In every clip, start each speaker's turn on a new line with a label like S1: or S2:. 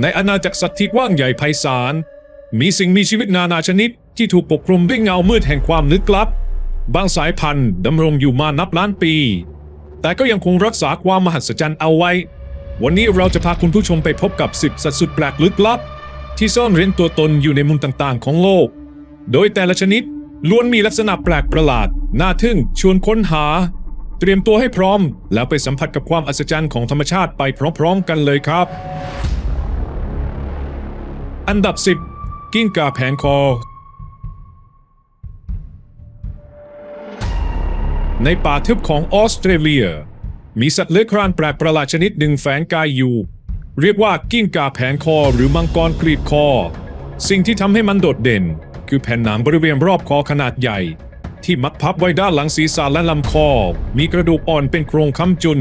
S1: ในอาณาจักรสัตว์ที่กว้างใหญ่ไพศาล มีสิ่งมีชีวิตนานาชนิดที่ถูกปกคลุมด้วยเงามืดแห่งความลึกลับ บางสายพันธุ์ดำรงอยู่มานับล้านปี แต่ก็ยังคงรักษาความมหัศจรรย์เอาไว้ วันนี้เราจะพาคุณผู้ชมไปพบกับ10สัตว์สุดแปลกลึกลับ ที่ซ่อนเร้นตัวตนอยู่ในมุมต่างๆ ของโลก โดยแต่ละชนิดล้วนมีลักษณะแปลกประหลาด น่าทึ่ง ชวนค้นหา เตรียมตัวให้พร้อม แล้วไปสัมผัสกับความอัศจรรย์ของธรรมชาติไปพร้อมๆ กันเลยครับ อันดับ 10 กิ้งก่าแผงคอ ในป่าทึบของออสเตรเลีย มีสัตว์เลื้อยคลานแปลกประหลาดชนิดหนึ่งแฝงกายอยู่ เรียกว่ากิ้งก่าแผงคอหรือมังกรกรีดคอ สิ่งที่ทำให้มันโดดเด่น คือแผ่นหนังบริเวณรอบคอขนาดใหญ่ ที่มักพับไว้ด้านหลังศีรษะและลำคอ มีกระดูกอ่อนเป็นโครงค้ำจุน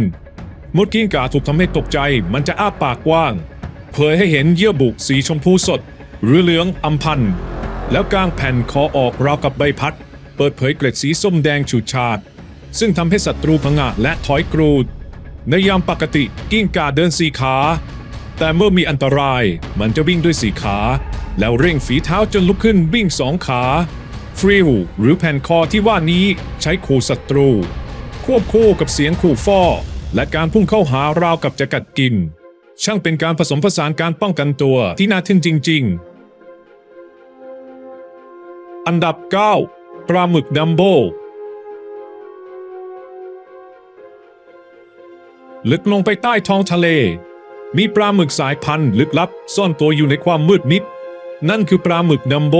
S1: เมดกิ้งก่าถูกทำให้ตกใจ มันจะอ้าปากกว้าง เผยให้เห็นเยื่อบุสีชมพูสด หรือเหลืองอำพันธ์แล้วกางแผ่นคอออกราวกับใบพัด เปิดเผยเกล็ดสีส้มแดงฉูดฉาด ซึ่งทำให้ศัตรูผงะและถอยกรูด ในยามปกติกิ้งก่าเดินสี่ขา แต่เมื่อมีอันตรายมันจะวิ่งด้วยสี่ขา แล้วเร่งฝีเท้าจนลุกขึ้นวิ่งสองขาฟริลหรือแผ่นคอที่ว่านี้ใช้ขู่ศัตรู ควบคู่กับเสียงขู่ฟ้อและการพุ่งเข้าหาราวกับจะกัดกิน ช่างเป็นการผสมผสานการป้องกันตัวที่น่าทึ่งจริง ๆ อันดับ 9 ปลาหมึกดัมโบลึกลงไปใต้ท้องทะเล มีปลาหมึกสายพันธุ์ลึกลับ ซ่อนตัวอยู่ในความมืดมิด นั่นคือปลาหมึกดัมโบ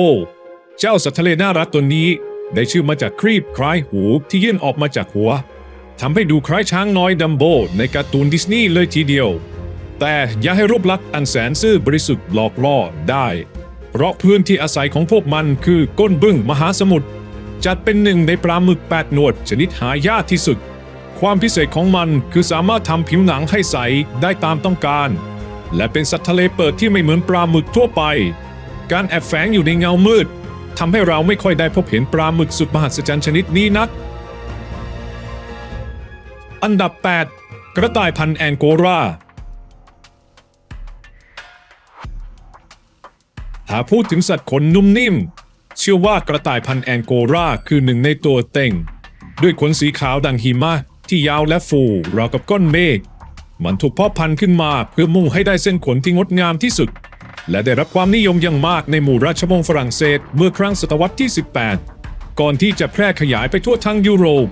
S1: เจ้าสัตว์ทะเลน่ารักตัวนี้ ได้ชื่อมาจากครีบคล้ายหูที่ยื่นออกมาจากหัวทำให้ดูคล้ายช้างน้อยดัมโบในการ์ตูนดิสนีย์เลยทีเดียว แต่อย่าให้รูปลักษณ์อันแสนซื่อบริสุทธิ์หลอกล่อได้ เพราะพื้นที่อาศัยของพวกมันคือก้นบึ้งมหาสมุทรจัดเป็นหนึ่งในปลาหมึกแปดหนวดชนิดหายากที่สุด ความพิเศษของมันคือสามารถทำผิวหนังให้ใสได้ตามต้องการ และเป็นสัตว์ทะเลเปิดที่ไม่เหมือนปลาหมึกทั่วไป การแอบแฝงอยู่ในเงามืดทำให้เราไม่ค่อยได้พบเห็นปลาหมึกสุดมหัศจรรย์ชนิดนี้นัก อันดับ 8 กระต่ายพันแองโกรา หากพูดถึงสัตว์ขนนุ่มนิ่ม เชื่อว่ากระต่ายพันธุ์แองโกราคือหนึ่งในตัวเต็ง ด้วยขนสีขาวดังหิมะที่ยาวและฟูราวกับก้อนเมฆ มันถูกเพาะพันธุ์ขึ้นมาเพื่อมุ่งให้ได้เส้นขนที่งดงามที่สุด และได้รับความนิยมอย่างมากในหมู่ราชวงศ์ฝรั่งเศสเมื่อครั้งศตวรรษที่ 18 ก่อนที่จะแพร่ขยายไปทั่วทั้งยุโรป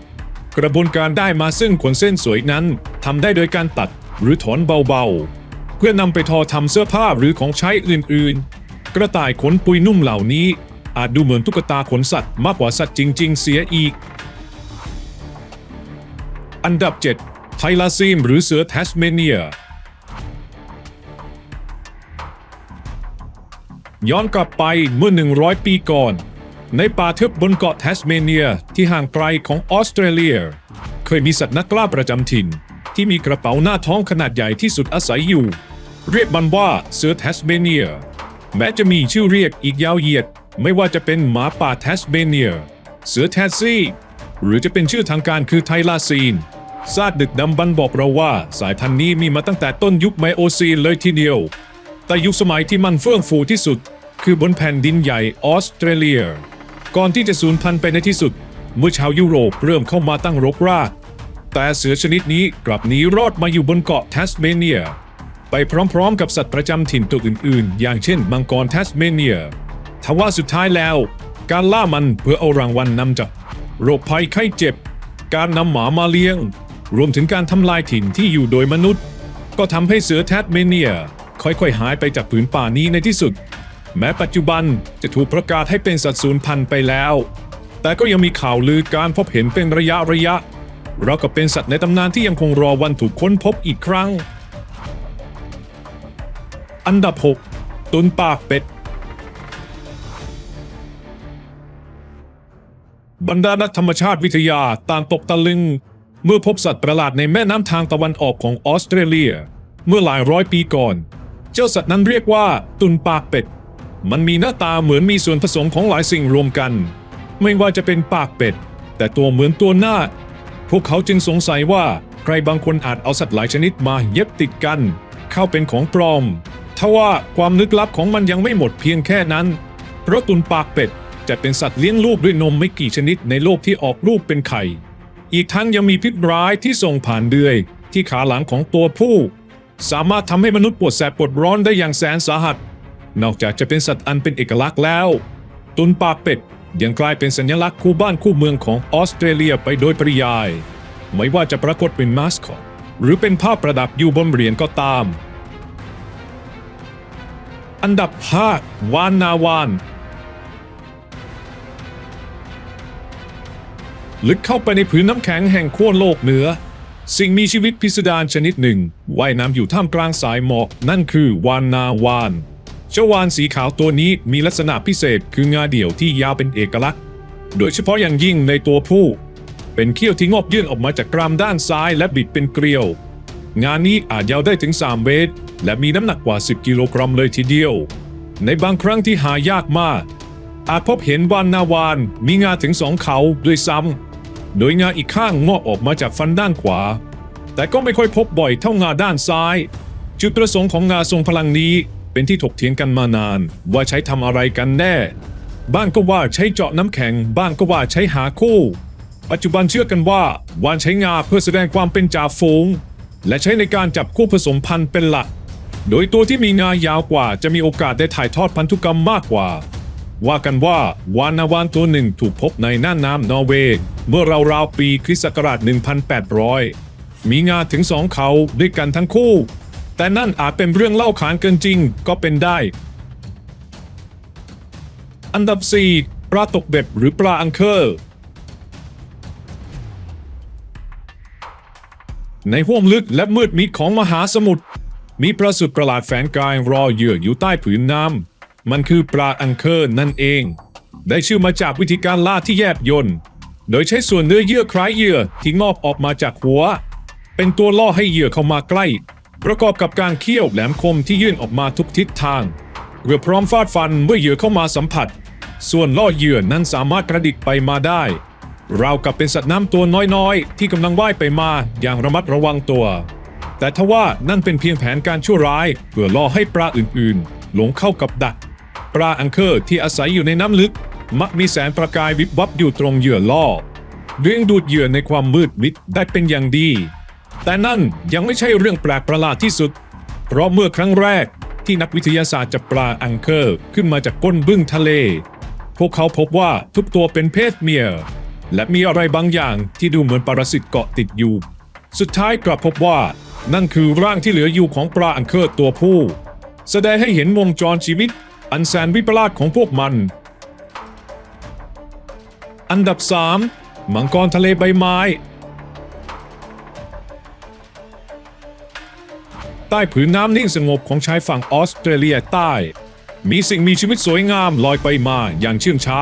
S1: กระบวนการได้มาซึ่งขนเส้นสวยนั้นทำได้โดยการตัดหรือถอนเบาๆ เพื่อนำไปทอทำเสื้อผ้าหรือของใช้อื่นๆ กระต่ายขนปุยนุ่มเหล่านี้ อาจดูเหมือนตุ๊กตาขนสัตว์มากกว่าสัตว์จริง ๆ เสียอีก อันดับ 7 ไทลาซีมหรือเสือแทสเมเนีย ย้อนกลับไปเมื่อ 100 ปีก่อน ในป่าทึบบนเกาะแทสเมเนียที่ห่างไกลของออสเตรเลีย เคยมีสัตว์นักล่าประจำถิ่น ที่มีกระเป๋าหน้าท้องขนาดใหญ่ที่สุดอาศัยอยู่ เรียกมันว่าเสือแทสเมเนีย แม้จะมีชื่อเรียกอีกยาวเหยียด ไม่ว่าจะเป็นหมาป่าแทสเมเนีย เสือแทสซี่ หรือจะเป็นชื่อทางการคือไทลาซีนซากดึกดำบรรบอกเราว่า สายพันธุ์นี้มีมาตั้งแต่ต้นยุคไมโอซีนเลยทีเดียว แต่ยุคสมัยที่มันเฟื่องฟูที่สุด คือบนแผ่นดินใหญ่ออสเตรเลีย ก่อนที่จะสูญพันธุ์ไปในที่สุด เมื่อชาวยุโรปเริ่มเข้ามาตั้งรกราก แต่เสือชนิดนี้กลับหนีรอดมาอยู่บนเกาะแทสเมเนีย ไปพร้อมๆ กับสัตว์ประจำถิ่นตัวอื่นๆ อย่างเช่นมังกรแทสเมเนีย ทว่าสุดท้ายแล้ว การล่ามันเพื่อเอารางวัลนนำจับโรคภัยไข้เจ็บ การนำหมามาเลี้ยง รวมถึงการทำลายถิ่นที่อยู่โดยมนุษย์ ก็ทำให้เสือแทสเมเนีย ค่อยๆ หายไปจากผืนป่านี้ในที่สุด แม้ปัจจุบันจะถูกประกาศให้เป็นสัตว์สูญพันธุ์ไปแล้ว แต่ก็ยังมีข่าวลือการพบเห็นเป็นระยะระยะเรากับเป็นสัตว์ในตำนานที่ยังคงรอวันถูกค้นพบอีกครั้ง อันดับ 6 ตุนปากเป็ด บรรดานักธรรมชาติวิทยาต่างตกตะลึง เมื่อพบสัตว์ประหลาดในแม่น้ำทางตะวันออกของออสเตรเลีย เมื่อหลายร้อยปีก่อน เจ้าสัตว์นั้นเรียกว่าตุนปากเป็ด มันมีหน้าตาเหมือนมีส่วนผสมของหลายสิ่งรวมกัน ไม่ว่าจะเป็นปากเป็ด แต่ตัวเหมือนตัวหน้า พวกเขาจึงสงสัยว่าใครบางคนอาจเอาสัตว์หลายชนิดมาเย็บติดกันเข้าเป็นของปลอม ทว่าความลึกลับของมันยังไม่หมดเพียงแค่นั้น เพราะตุนปากเป็ดจะเป็นสัตว์เลี้ยงลูกด้วยนมไม่กี่ชนิดในโลกที่ออกลูกเป็นไข่ อีกทั้งยังมีพิษร้ายที่ส่งผ่านเดือย ที่ขาหลังของตัวผู้ สามารถทำให้มนุษย์ปวดแสบปวดร้อนได้อย่างแสนสาหัส นอกจากจะเป็นสัตว์อันเป็นเอกลักษณ์แล้ว ตุนปากเป็ดยังกลายเป็นสัญลักษณ์คู่บ้านคู่เมืองของออสเตรเลียไปโดยปริยาย ไม่ว่าจะปรากฏเป็นมาสคอตหรือเป็นภาพประดับอยู่บนเหรียญก็ตาม อันดับ 5 วานนาวาน ลึกเข้าไปในผืนน้ำแข็งแห่งขั้วโลกเหนือ สิ่งมีชีวิตพิสดารชนิดหนึ่งว่ายน้ำอยู่ท่ามกลางสายหมอกนั่นคือวานนาวานเจ้าวานสีขาวตัวนี้มีลักษณะพิเศษคืองาเดี่ยวที่ยาวเป็นเอกลักษณ์ โดยเฉพาะอย่างยิ่งในตัวผู้ เป็นเขี้ยวที่งอกยื่นออกมาจากกรามด้านซ้ายและบิดเป็นเกลียว งานนี้อาจยาวได้ถึง 3 เมตร และมีน้ำหนักกว่า 10 กิโลกรัมเลยทีเดียว ในบางครั้งที่หายากมาก อาจพบเห็นวานนาวานมีงาถึงสองเขาด้วยซ้ำ โดยงาอีกข้างงอกออกมาจากฟันด้านขวา แต่ก็ไม่ค่อยพบบ่อยเท่างาด้านซ้าย จุดประสงค์ของงาทรงพลังนี้เป็นที่ถกเถียงกันมานาน ว่าใช้ทำอะไรกันแน่ บ้างก็ว่าใช้เจาะน้ำแข็ง บ้างก็ว่าใช้หาคู่ ปัจจุบันเชื่อกันว่าวานใช้งาเพื่อแสดงความเป็นจ่าฝูง และใช้ในการจับคู่ผสมพันธุ์เป็นหลัก โดยตัวที่มีงายาวกว่าจะมีโอกาสได้ถ่ายทอดพันธุกรรมมากกว่า ว่ากันว่าวานาวานตัวหนึ่งถูกพบในน่านน้ำนอร์เวย์เมื่อราวๆปีคริสต์ศักราช 1800 มีงาถึงสองเขาด้วยกันทั้งคู่ แต่นั่นอาจเป็นเรื่องเล่าขานเกินจริงก็เป็นได้ อันดับ 4 ปลาตกเบ็ดหรือปลาอังเคอร์ ในห้วงลึกและมืดมิดของมหาสมุทรมีปลาสุดประหลาดแฝงกายรอเหยื่ออยู่ใต้ผืนน้ำมันคือปลาอังเคอร์นั่นเอง ได้ชื่อมาจากวิธีการล่าที่แยบยนต์โดยใช้ส่วนเนื้อเยื่อคล้ายเหยื่อที่งอกออกมาจากหัว เป็นตัวล่อให้เหยื่อเข้ามาใกล้ ประกอบกับการเคี่ยวแหลมคมที่ยื่นออกมาทุกทิศทางเพื่อพร้อมฟาดฟันเมื่อเหยื่อเข้ามาสัมผัส ส่วนล่อเหยื่อนั้นสามารถกระดิกไปมาได้ เรากับเป็นสัตว์น้ำตัวน้อยๆ ที่กำลังว่ายไปมาอย่างระมัดระวังตัว แต่ทว่านั่นเป็นเพียงแผนการชั่วร้ายเพื่อล่อให้ปลาอื่นๆ หลงเข้ากับดัก ปลาอังเคอร์ที่อาศัยอยู่ในน้ำลึก มักมีแสงประกายวิบวับอยู่ตรงเหยื่อล่อเลี้ยงดูดเหยื่อในความมืดมิดได้เป็นอย่างดี แต่นั่นยังไม่ใช่เรื่องแปลกประหลาดที่สุด เพราะเมื่อครั้งแรกที่นักวิทยาศาสตร์จับปลาอังเคอร์ขึ้นมาจากก้นบึ้งทะเล พวกเขาพบว่าทุกตัวเป็นเพศเมีย และมีอะไรบางอย่างที่ดูเหมือนปรสิตเกาะติดอยู่ สุดท้ายกลับพบว่า นั่นคือร่างที่เหลืออยู่ของปลาอังเคอร์ตัวผู้ แสดงให้เห็นวงจรชีวิต อันแสนวิปลาสของพวกมัน อันดับ 3 มังกรทะเลใบไม้ ใต้ผืนน้ำนิ่งสงบของชายฝั่งออสเตรเลียใต้ มีสิ่งมีชีวิตสวยงามลอยไปมาอย่างเชื่องช้า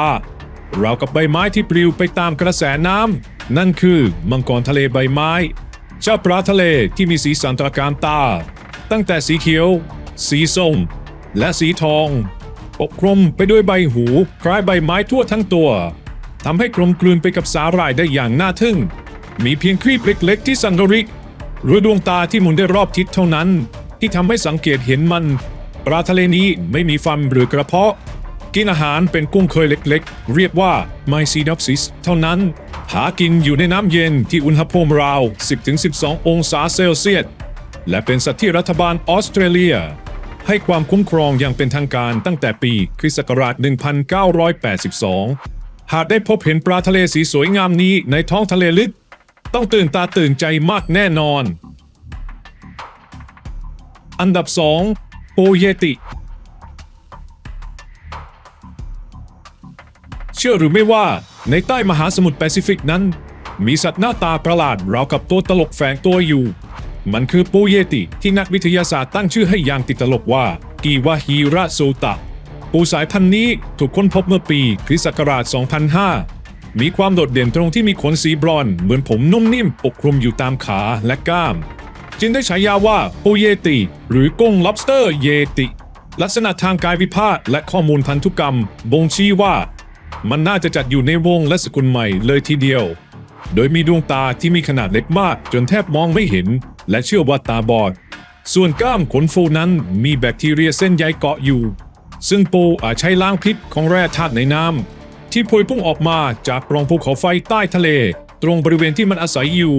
S1: ราวกับใบไม้ที่ปลิวไปตามกระแสน้ำนั่นคือมังกรทะเลใบไม้เจ้าปลาทะเลที่มีสีสันตระการตา ตั้งแต่สีเขียว สีส้ม และสีทองปกคลุมไปด้วยใบหูคล้ายใบไม้ทั่วทั้งตัวทำให้กลมกลืนไปกับสาหร่ายได้อย่างน่าทึ่ง มีเพียงครีบเล็กๆที่สันดริก หรือดวงตาที่หมุนได้รอบทิศเท่านั้น ที่ทำให้สังเกตเห็นมัน ปลาทะเลนี้ไม่มีฟันหรือกระเพาะ กินอาหารเป็นกุ้งเคยเล็กๆ เรียกว่า Mycedopsis เท่านั้น หากินอยู่ในน้ำเย็นที่อุณหภูมิราว 10-12 องศาเซลเซียส และเป็นสัตว์ที่รัฐบาลออสเตรเลีย ให้ความคุ้มครองอย่างเป็นทางการตั้งแต่ปีคริสต์ศักราช 1982 หากได้พบเห็นปลาทะเลสีสวยงามนี้ในท้องทะเลลึก ต้องตื่นตาตื่นใจมากแน่นอน อันดับ 2 โปเยติ ชื่อหรือไม่ว่า ในใต้มหาสมุทรแปซิฟิกนั้น มีสัตว์หน้าตาประหลาดราวกับตัวตลกแฝงตัวอยู่ มันคือปูเยติที่นักวิทยาศาสตร์ตั้งชื่อให้อย่างติดตลกว่ากีวาฮีระโซตะ ปูสายพันธุ์นี้ถูกค้นพบเมื่อปีคริสต์ศักราช 2005 มีความโดดเด่นตรงที่มีขนสีบรอนเหมือนผมนุ่มนิ่มปกคลุมอยู่ตามขาและก้าม จึงได้ฉายาว่าปูเยติ หรือกุ้ง lobster เยติลักษณะทางกายวิภาคและข้อมูลพันธุกรรม บ่งชี้ว่า มันน่าจะจัดอยู่ในวงและสกุลใหม่เลยทีเดียว โดยมีดวงตาที่มีขนาดเล็กมากจนแทบมองไม่เห็น และเชื่อว่าตาบอด ส่วนก้ามขนฟูนั้นมีแบคทีเรียเส้นใยเกาะอยู่ ซึ่งปูอาจใช้ล้างพิษของแร่ธาตุในน้ำที่พวยพุ่งออกมาจากปล่องภูเขาไฟใต้ทะเล ตรงบริเวณที่มันอาศัยอยู่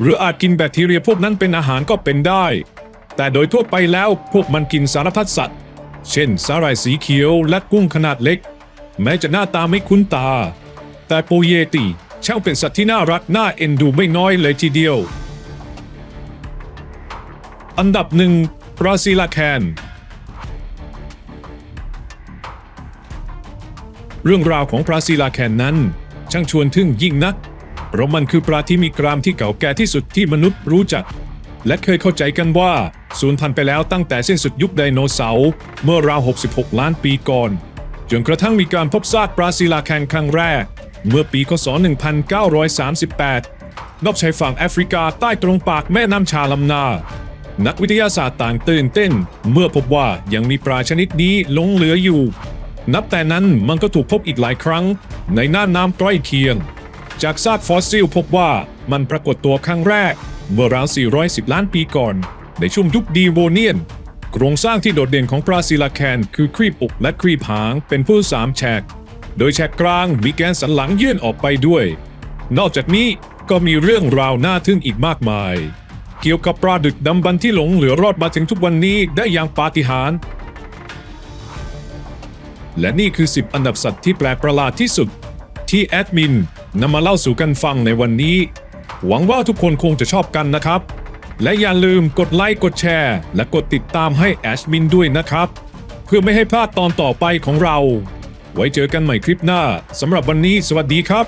S1: หรืออาจกินแบคทีเรียพวกนั้นเป็นอาหารก็เป็นได้ แต่โดยทั่วไปแล้วพวกมันกินสารพัดสัตว์ เช่นสาหร่ายสีเขียวและกุ้งขนาดเล็ก แม้จะหน้าตาไม่คุ้นตา แต่ปูเยติช่างเป็นสัตว์ที่น่ารักน่าเอ็นดูไม่น้อยเลยทีเดียว อันดับหนึ่งบราซิลาแคน เรื่องราวของปลาซีลาแคนนั้น ช่างชวนทึ่งยิ่งนัก เพราะมันคือปลาที่มีกรามที่เก่าแก่ที่สุดที่มนุษย์รู้จัก และเคยเข้าใจกันว่าสูญพันธุ์ไปแล้วตั้งแต่สิ้นสุดยุคไดโนเสาร์เมื่อราว 66 ล้านปีก่อน จนกระทั่งมีการพบซากปลาซีลาแคนครั้งแรก เมื่อปีคศ 1938 นอกชายฝั่งแอฟริกาใต้ตรงปากแม่น้ำชาลำนา นักวิทยาศาสตร์ต่างตื่นเต้น เมื่อพบว่ายังมีปลาชนิดนี้หลงเหลืออยู่ นับแต่นั้นมันก็ถูกพบอีกหลายครั้ง ในน่านน้ำใกล้เคียง จากซากฟอสซิลพบว่ามันปรากฏตัวครั้งแรก เมื่อราว 410 ล้านปีก่อน ในช่วงยุคดีโวเนียน โครงสร้างที่โดดเด่นของปลาซิลาแคนคือครีบอกและครีบหางเป็นผู้สามแฉก โดยแฉกกลางมีแกนสันหลังยื่นออกไปด้วย นอกจากนี้ก็มีเรื่องราวน่าทึ่งอีกมากมาย เกี่ยวกับปลาดึกดำบรรที่หลงเหลือรอดมาถึงทุกวันนี้ได้อย่างปาฏิหาริย์และนี่คือ 10 อันดับสัตว์ที่แปลกประหลาดที่สุด ที่แอดมินนำมาเล่าสู่กันฟังในวันนี้ หวังว่าทุกคนคงจะชอบกันนะครับ และอย่าลืมกดไลค์กดแชร์ และกดติดตามให้แอดมินด้วยนะครับ เพื่อไม่ให้พลาดตอนต่อไปของเรา ไว้เจอกันใหม่คลิปหน้าสำหรับวันนี้สวัสดีครับ